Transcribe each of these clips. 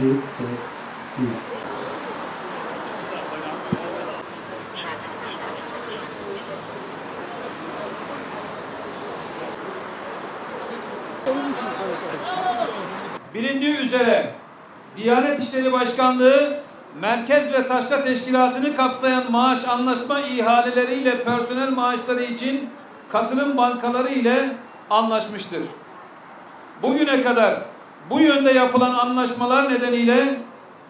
Ses değil. Bilindiği üzere Diyanet İşleri Başkanlığı Merkez ve Taşra Teşkilatı'nı kapsayan maaş anlaşma ihaleleriyle personel maaşları için katılım bankaları ile anlaşmıştır. Bugüne kadar bu yönde yapılan anlaşmalar nedeniyle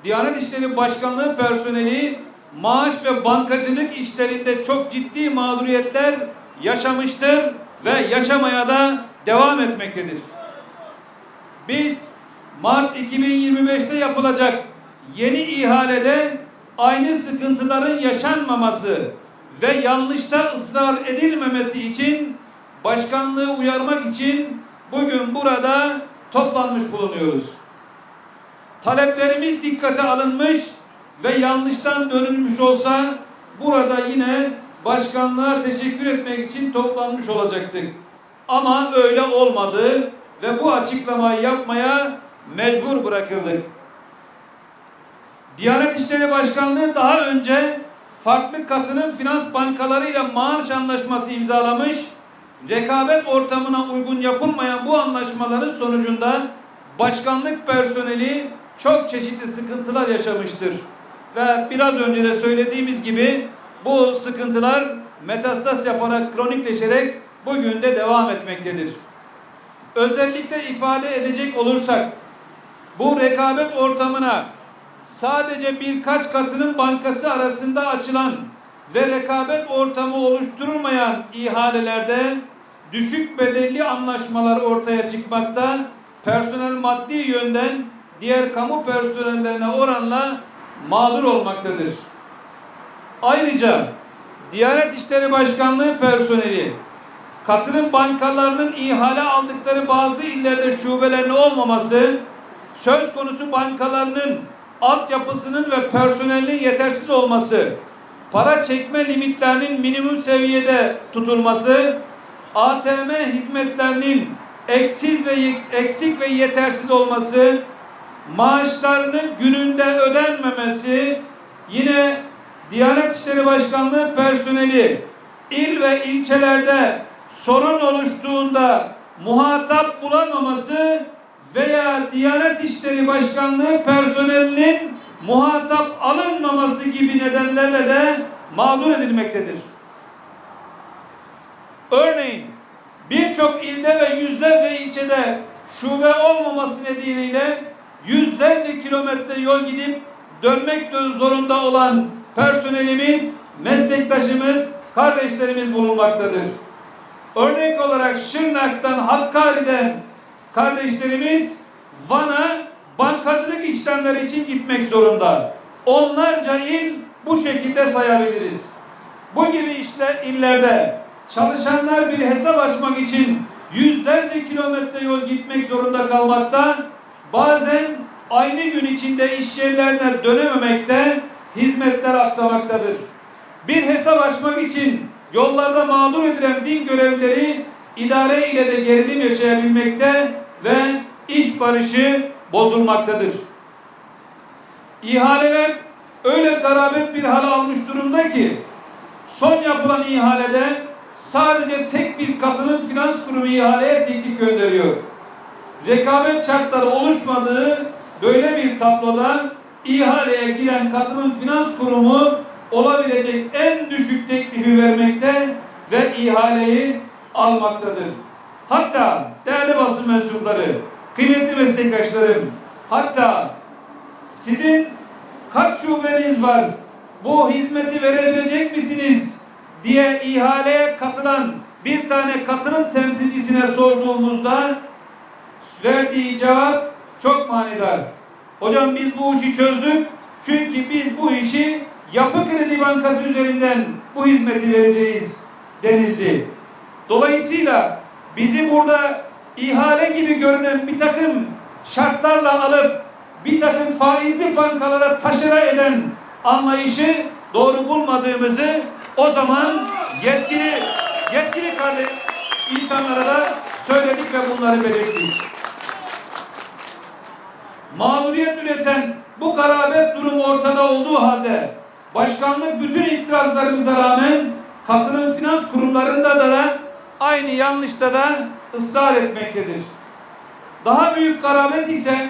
Diyanet İşleri Başkanlığı personeli maaş ve bankacılık işlerinde çok ciddi mağduriyetler yaşamıştır ve yaşamaya da devam etmektedir. Biz Mart 2025'te yapılacak yeni ihalede aynı sıkıntıların yaşanmaması ve yanlışta ısrar edilmemesi için başkanlığı uyarmak için bugün burada toplanmış bulunuyoruz. Taleplerimiz dikkate alınmış ve yanlıştan dönülmüş olsa burada yine başkanlığa teşekkür etmek için toplanmış olacaktık. Ama öyle olmadı ve bu açıklamayı yapmaya mecbur bırakıldık. Diyanet İşleri Başkanlığı daha önce farklı katılım finans bankalarıyla maaş anlaşması imzalamış, rekabet ortamına uygun yapılmayan bu anlaşmaların sonucunda başkanlık personeli çok çeşitli sıkıntılar yaşamıştır. Ve biraz önce de söylediğimiz gibi bu sıkıntılar metastas yaparak kronikleşerek bugün de devam etmektedir. Özellikle ifade edecek olursak bu rekabet ortamına sadece birkaç katılım bankası arasında açılan ve rekabet ortamı oluşturulmayan ihalelerde düşük bedelli anlaşmalar ortaya çıkmakta, personel maddi yönden diğer kamu personellerine oranla mağdur olmaktadır. Ayrıca Diyanet İşleri Başkanlığı personeli katılım bankalarının ihale aldıkları bazı illerde şubelerinin olmaması, söz konusu bankalarının altyapısının ve personelinin yetersiz olması, para çekme limitlerinin minimum seviyede tutulması, ATM hizmetlerinin eksiz ve eksik ve yetersiz olması, maaşlarının gününde ödenmemesi, yine Diyanet İşleri Başkanlığı personeli il ve ilçelerde sorun oluştuğunda muhatap bulamaması veya Diyanet İşleri Başkanlığı personelinin muhatap alınmaması gibi nedenlerle de mağdur edilmektedir. Örneğin birçok ilde ve yüzlerce ilçede şube olmaması nedeniyle yüzlerce kilometre yol gidip dönmek zorunda olan personelimiz, meslektaşımız, kardeşlerimiz bulunmaktadır. Örnek olarak Şırnak'tan, Hakkari'den kardeşlerimiz Van'a bankacılık işlemleri için gitmek zorunda. Onlarca il bu şekilde sayabiliriz. Bu gibi işte illerde çalışanlar bir hesap açmak için yüzlerce kilometre yol gitmek zorunda kalmakta, bazen aynı gün içinde iş yerlerine dönememekte, hizmetler aksamaktadır. Bir hesap açmak için yollarda mağdur edilen din görevlileri idare ile de gerilim yaşayabilmekte ve iş barışı bozulmaktadır. İhaleler öyle garabet bir hal almış durumda ki son yapılan ihalede sadece tek bir katılım finans kurumu ihaleye teklif gönderiyor. Rekabet şartları oluşmadığı böyle bir tabloda ihaleye giren katılım finans kurumu olabilecek en düşük teklifi vermekte ve ihaleyi almaktadır. Hatta değerli basın mensupları, kıymetli meslektaşlarım, hatta sizin kaç şubeniz var, bu hizmeti verebilecek misiniz diye ihaleye katılan bir tane katılım temsilcisine sorduğumuzda verdiği cevap çok manidar. Hocam biz bu işi çözdük çünkü biz bu işi Yapı Kredi Bankası üzerinden bu hizmeti vereceğiz denildi. Dolayısıyla bizi burada ihale gibi görünen bir takım şartlarla alıp bir takım faizli bankalara taşıra eden anlayışı doğru bulmadığımızı o zaman yetkili yetkili kardeş insanlara da söyledik ve bunları belirttik. mağduriyet üreten bu garabet durumu ortada olduğu halde başkanlık bütün itirazlarımıza rağmen katılım finans kurumlarında da, da aynı yanlışta da ısrar etmektedir. Daha büyük garabet ise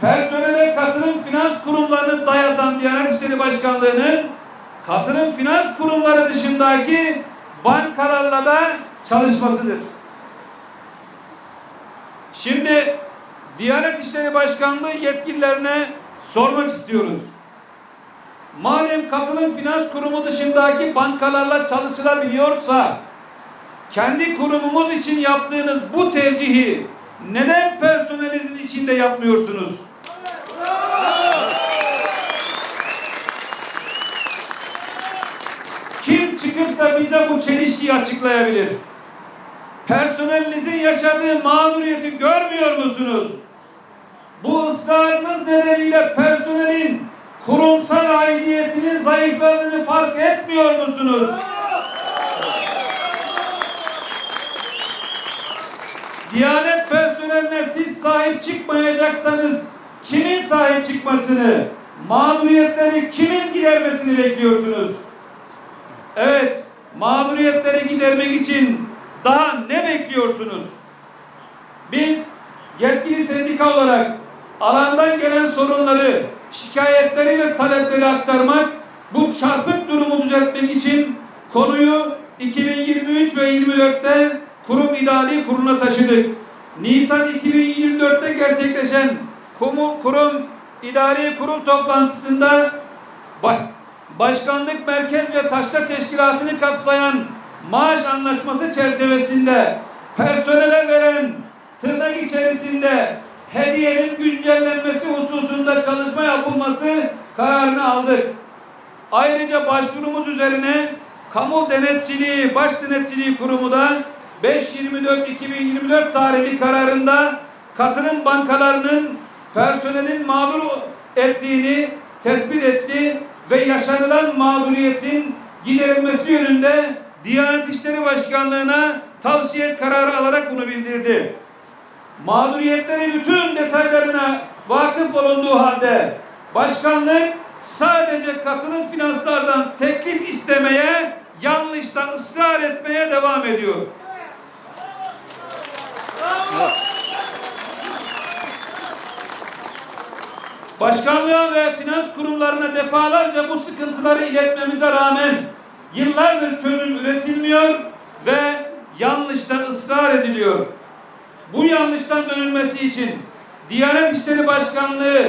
personele katılım finans kurumlarını dayatan Diyanet İşleri Başkanlığı'nın katılım finans kurumları dışındaki bankalarla da çalışmasıdır. Şimdi Diyanet İşleri Başkanlığı yetkililerine sormak istiyoruz. Madem katılım finans kurumu dışındaki bankalarla çalışılabiliyorsa kendi kurumumuz için yaptığınız bu tercihi neden personelinizin içinde yapmıyorsunuz? Da bize bu çelişkiyi açıklayabilir? Personelinizin yaşadığı mağduriyeti görmüyor musunuz? Bu ısrarınız nedeniyle personelin kurumsal aidiyetinin zayıfladığını fark etmiyor musunuz? Diyanet personeline siz sahip çıkmayacaksanız kimin sahip çıkmasını, mağduriyetleri kimin gidermesini bekliyorsunuz? Evet, mağduriyetleri gidermek için daha ne bekliyorsunuz? Biz yetkili sendika olarak alandan gelen sorunları, şikayetleri ve talepleri aktarmak, bu çarpık durumu düzeltmek için konuyu 2023 ve 24'te kurum idari kuruluna taşıdık. Nisan 2024'te gerçekleşen kurum idari kurul toplantısında baş, başkanlık merkez ve taşra teşkilatını kapsayan maaş anlaşması çerçevesinde personele veren tırnak içerisinde hediyenin güncellenmesi hususunda çalışma yapılması kararını aldık. Ayrıca başvurumuz üzerine Kamu Denetçiliği Baş Denetçiliği Kurumu da 5.24.2024 tarihli kararında katılım bankalarının personelin mağdur ettiğini tespit etti ve yaşanılan mağduriyetin giderilmesi yönünde Diyanet İşleri Başkanlığı'na tavsiye kararı alarak bunu bildirdi. Mağduriyetlerin bütün detaylarına vakıf olunduğu halde başkanlık sadece katılım finanslardan teklif istemeye, yanlıştan ısrar etmeye devam ediyor. Başkanlığa ve finans kurumlarına defalarca bu sıkıntıları iletmemize rağmen yıllardır çözüm üretilmiyor ve yanlışta ısrar ediliyor. Bu yanlıştan dönülmesi için Diyanet İşleri Başkanlığı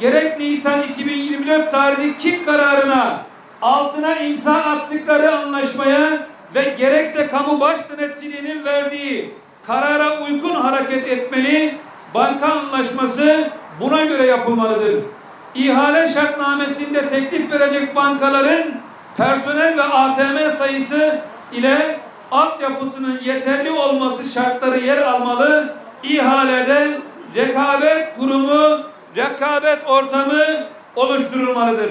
gerek Nisan 2024 tarihli KİP kararına altına imza attıkları anlaşmaya ve gerekse kamu baş denetçiliğinin verdiği karara uygun hareket etmeli, banka anlaşması buna göre yapılmalıdır. İhale şartnamesinde teklif verecek bankaların personel ve ATM sayısı ile altyapısının yeterli olması şartları yer almalı. İhalede rekabet kurumu, rekabet ortamı oluşturulmalıdır.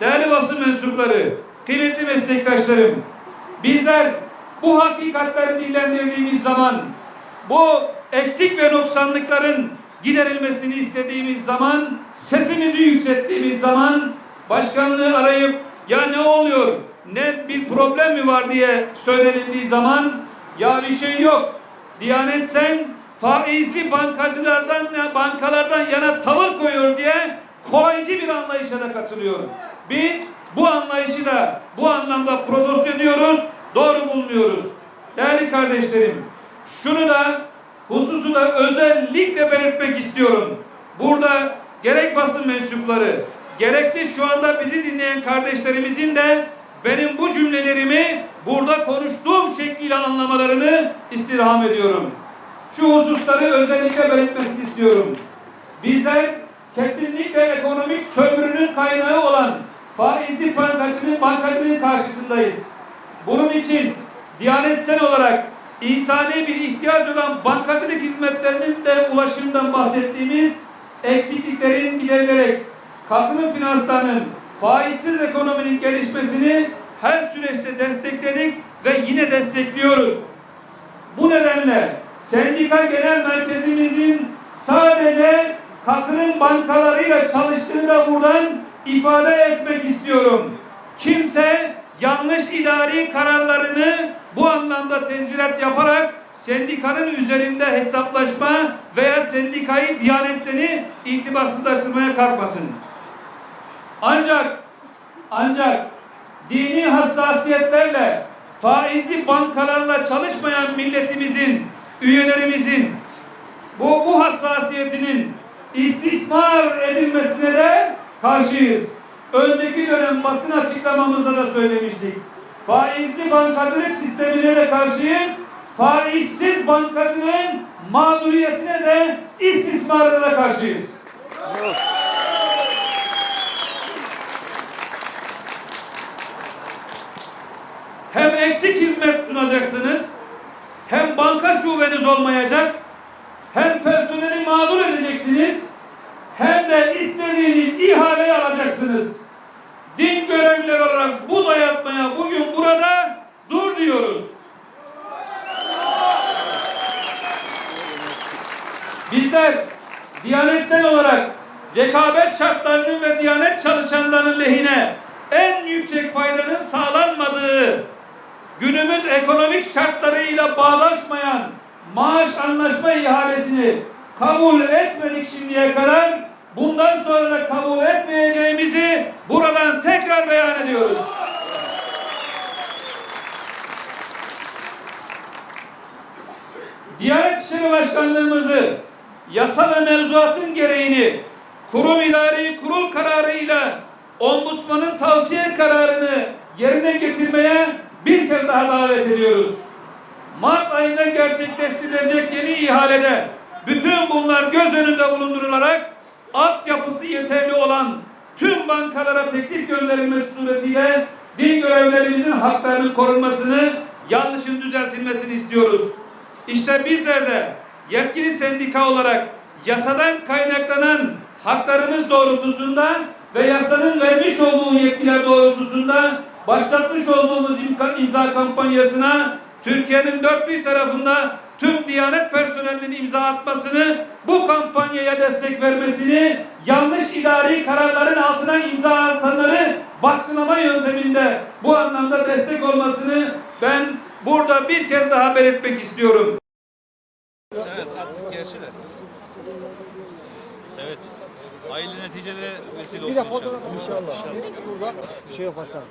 Değerli basın mensupları, kıymetli meslektaşlarım, bizler bu hakikatleri dillendirdiğimiz zaman, bu eksik ve noksanlıkların giderilmesini istediğimiz zaman, sesimizi yükselttiğimiz zaman, başkanlığı arayıp ya ne oluyor, ne bir problem mi var diye söylenildiği zaman, ya bir şey yok, Diyanet sen faizli bankacılardan, bankalardan yana tavır koyuyor diye kolaycı bir anlayışa da katılıyor. Biz bu anlayışı da bu anlamda protesto ediyoruz, doğru bulmuyoruz. Değerli kardeşlerim, şunu da hususu da özellikle belirtmek istiyorum. Burada gerek basın mensupları, gerekse şu anda bizi dinleyen kardeşlerimizin de benim bu cümlelerimi burada konuştuğum şekliyle anlamalarını istirham ediyorum. Şu hususları özellikle belirtmesini istiyorum. Bizler kesinlikle ekonomik sömürünün kaynağı olan faizli bankacının bankacılığın karşısındayız. Bunun için Diyanet Sen olarak insani bir ihtiyaç olan bankacılık hizmetlerinin de ulaşımdan bahsettiğimiz eksikliklerin giderilerek katılım finanslarının faizsiz ekonominin gelişmesini her süreçte destekledik ve yine destekliyoruz. Bu nedenle sendika genel merkezimizin sadece katılım bankalarıyla çalıştığını da buradan ifade etmek istiyorum. Kimse yanlış idari kararlarını bu anlamda tezvirat yaparak sendikanın üzerinde hesaplaşma veya sendikayı diyanet seni itibarsızlaştırmaya kalkmasın. Ancak ancak dini hassasiyetlerle faizli bankalarla çalışmayan milletimizin, üyelerimizin bu, bu hassasiyetinin istismar edilmesine de karşıyız. Önceki dönem basın açıklamamızda da söylemiştik. Faizli bankacılık sistemine de karşıyız. Faizsiz bankacılığın mağduriyetine de istismarına da karşıyız. Hem eksik hizmet sunacaksınız, hem banka şubeniz olmayacak, hem personeli mağdur edeceksiniz, hem de istediğiniz ihaleyi alacaksınız. Din görevlileri olarak bu dayatmaya bugün burada dur diyoruz. Bizler Diyanetsel olarak rekabet şartlarının ve Diyanet çalışanlarının lehine en yüksek faydanın sağlanmadığı günümüz ekonomik şartlarıyla bağdaşmayan maaş anlaşma ihalesini kabul etmedik şimdiye kadar. Bundan sonra da kabul etmeyeceğimizi buradan tekrar beyan ediyoruz. Diyanet İşleri Başkanlığımızı yasa ve mevzuatın gereğini kurum idari kurul kararıyla ombudsmanın tavsiye kararını yerine getirmeye bir kez daha davet ediyoruz. Mart ayında gerçekleştirilecek yeni ihalede bütün bunlar göz önünde bulundurularak altyapısı yeterli olan tüm bankalara teklif gönderilmesi suretiyle din görevlerimizin haklarının korunmasını, yanlışın düzeltilmesini istiyoruz. İşte bizler de yetkili sendika olarak yasadan kaynaklanan haklarımız doğrultusunda ve yasanın vermiş olduğu yetkiler doğrultusunda başlatmış olduğumuz imza kampanyasına Türkiye'nin dört bir tarafında tüm Diyanet personelinin imza atmasını, bu kampanyaya destek vermesini, yanlış idari kararların altına imza atanları baskılama yönteminde bu anlamda destek olmasını ben burada bir kez daha belirtmek istiyorum. Evet attık gerçi de. Evet. Hayırlı neticelere vesile olsun Bir de inşallah. fotoğraf inşallah. Burada bir şey yok başkanım.